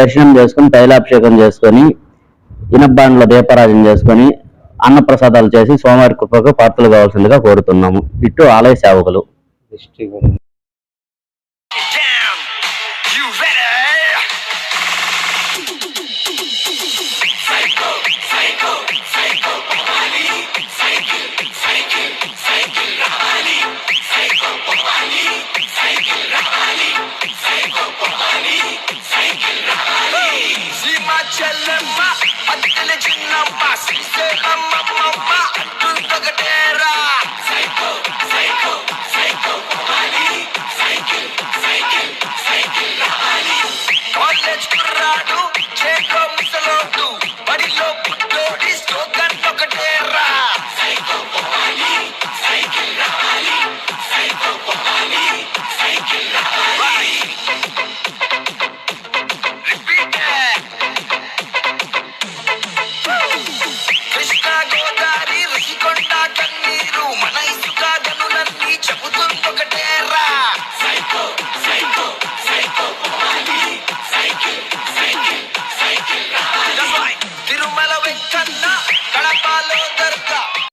దర్శనం చేసుకుని తైలాభిషేకం చేసుకొని ఇనబ్బాండ్లో దీపారాజన చేసుకొని అన్నప్రసాదాలు చేసి స్వామివారి కృపకు పాత్రలు కావాల్సిందిగా కోరుతున్నాము. ఇటు ఆలయ సేవకులు. Raju.